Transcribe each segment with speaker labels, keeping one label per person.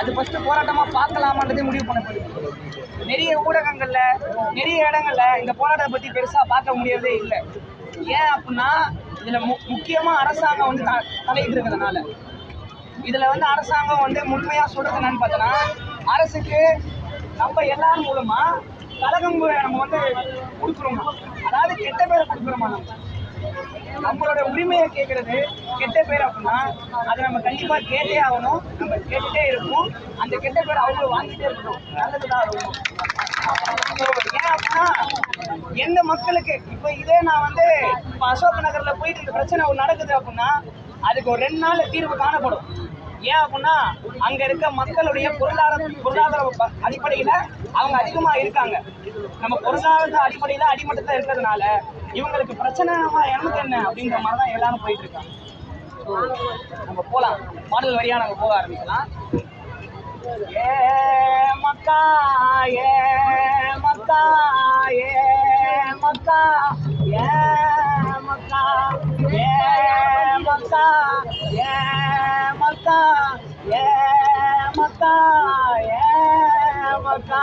Speaker 1: அது ஃபஸ்ட்டு போராட்டமாக பார்க்கலாமான்றதே முடிவு பண்ணப்படுது நிறைய ஊடகங்களில் நிறைய இடங்களில் இந்த போராட்டத்தை பற்றி பெருசாக பார்க்க முடியறதே இல்லை. ஏன் அப்படின்னா இதில் மு- முக்கியமாக அரசாங்கம் வந்து த- தலையிட்டு இருக்கிறதுனால. இதில் வந்து அரசாங்கம் வந்து முழுமையாக சொல்கிறது என்னன்னு பார்த்தோன்னா அரசுக்கு நம்ம எல்லாரும் மூலமாக கழகம் நம்ம வந்து கொடுக்குறோமா? அதாவது கெட்ட பேரை கொடுக்குறோமா நம்ம? நம்மளோட உரிமையை கேட்கறது கெட்ட பேர் அப்படின்னா அதை நம்ம கண்டிப்பாக கேட்டே ஆகணும். நம்ம கேட்டுட்டே இருப்போம் அந்த கெட்ட பேர் அவங்க வாங்கிட்டே இருக்கணும். நல்லதுதான் இருக்கும் ஏன் அப்படின்னா எந்த மக்களுக்கு இப்போ இதே நான் வந்து இப்போ அசோக் நகர்ல போயிட்டு இந்த பிரச்சனை ஒரு நடக்குது அப்படின்னா அதுக்கு ஒரு ரெண்டு நாள் தீர்வு காணப்படும். ஏன் அப்படின்னா அங்க இருக்க மக்களுடைய பொருளாதார பொருளாதார அடிப்படையில அவங்க அதிகமா இருக்காங்க. நம்ம பொருளாதார அடிப்படையில அடிமட்டத்தில் இருக்கிறதுனால இவங்களுக்கு பிரச்சனை நம்ம எனக்கு என்ன அப்படின்ற மாதிரி தான் எல்லாரும் போயிட்டு இருக்காங்க நம்ம போகலாம் பாடல் வழியா நம்ம போக ஆரம்பிக்கலாம். ஏ மக்கா ஏ மக்கா ஏ மக்கா ஏ மக்கா ஏ மக்கா ஏ மக்கா ஏ மக்கா ஏ மக்கா.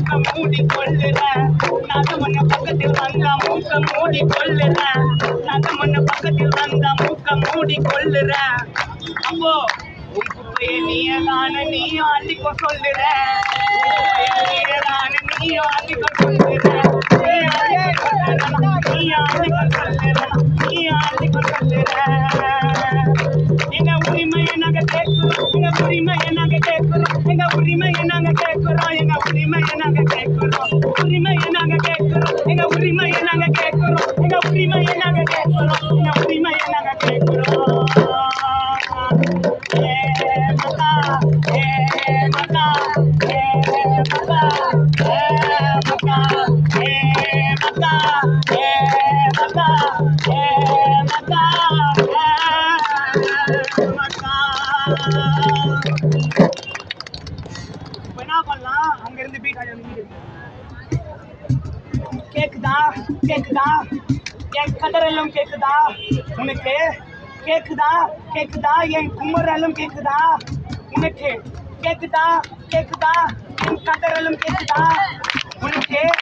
Speaker 1: மூக்க மூடி கொள்ளுற நது முன்ன பக்கத்தில் வந்தா மூக்க மூடி கொள்ளுற நது முன்ன பக்கத்தில் வந்தா மூக்க மூடி கொள்ளுற அப்போ நீயதான நீ உரிமையை நாங்க கேட்கு உரிமையை நாங்க கேட்கு உரிமையை நாங்க கேட்கிறோம் உரிமையை நாங்க கேட்கிறோம் எங்க உரிமையை நாங்க கேட்கிறோம் எங்க உரிமையை நாங்க கேட்கிறோம் எங்க உரிமையை நாங்க கேட்கிறோம் ஏ மகா ஏ மகா ஏ மகா ஏ மகா ஏ மகா ஏ மகா ஏ மகா ஏ மகா இப்போ என்ன பண்ணலாம் அங்க இருந்து பீட் கேக்குதா? கேக்குதா? என் கதறலும் கேக்குதா? உனக்கு கேக்குதா? கேக்குதா? என் குமரெல்லாம் கேக்குதா? உனக்கு கேக்குதா? கேக்குதா? என் கதறலும் கேக்குதா? உனக்கு